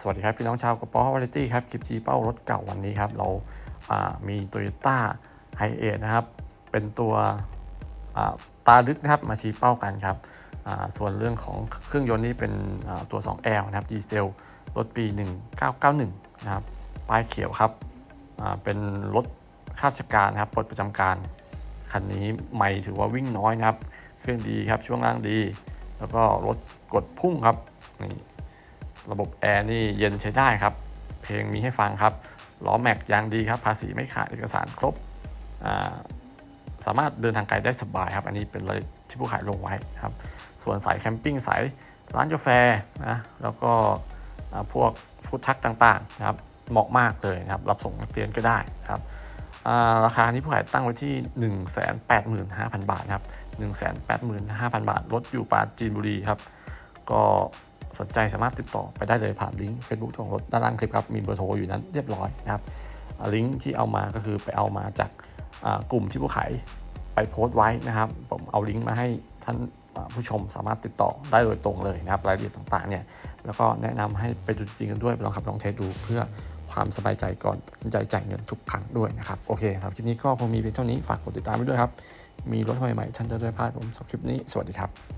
สวัสดีครับ พี่น้องชาวกระป๋อวาไรตี้ครับ คลิปจีเป้ารถเก่าวันนี้ครับ เราามี Toyota h i เอนะครับ เป็นตัวาตาลึกนะครับ มาชี้เป้ากันครับส่วนเรื่องของเครื่องยนต์นี่เป็นตัว 2L นะครับดีเซลรถปี 1991 นะครับป้ายเขียวครับเป็นรถข้าราชการนะครับปลดประจำการคันนี้ไม่ถือว่าวิ่งน้อยนะครับ เครื่องดีครับช่วงล่างดี แล้วก็รถกดพุ่งครับนี่ ระบบแอร์นี่เย็นใช้ได้ครับ เพลงมีให้ฟังครับ ล้อแม็กยางดีครับ ภาษีไม่ขาดเอกสารครบาสามารถเดินทางไกลได้สบายครับ อันนี้เป็นเลยที่ผู้ขายลงไว้ครับ ส่วนสายแคมปิ้งสายร้านกาแฟนะ แล้วก็พวกฟู้ดทักต่างๆนะครับเหมาะมากเลยนะครับ รับส่งนักเรียนก็ได้ครับาราคานี้ผู้ขายตั้งไว้ที่ 185,000 บาทนะครับ 185,000 บาท รถอยู่ปราจีนบุรีครับ ก็ สนใจสามารถติดต่อไปได้เลยผ่านลิงก์ Facebook ของรถด้านล่างคลิปครับ มีเบอร์โทรอยู่นั้นเรียบร้อยนะครับลิงก์ที่เอามาก็คือไปเอามาจากกลุ่มที่ผู้ขายไปโพสต์ไว้นะครับ ผมเอาลิงก์มาให้ท่านผู้ชมสามารถติดต่อได้โดยตรงเลยนะครับ รายละเอียดต่างๆเนี่ยแล้วก็แนะนำให้ไปดูจริงกันด้วยลองขับลองเทสดูเพื่อความสบายใจก่อนตัดสินใจจ่ายเงินทุกครั้งด้วยนะครับ โอเคสำหรับคลิปนี้ก็คงมีเพียงเท่านี้ฝากกดติดตามไว้ด้วยครับ มีรถใหม่ๆท่านจะได้พลาดผมสำหรับคลิปนี้สวัสดีครับ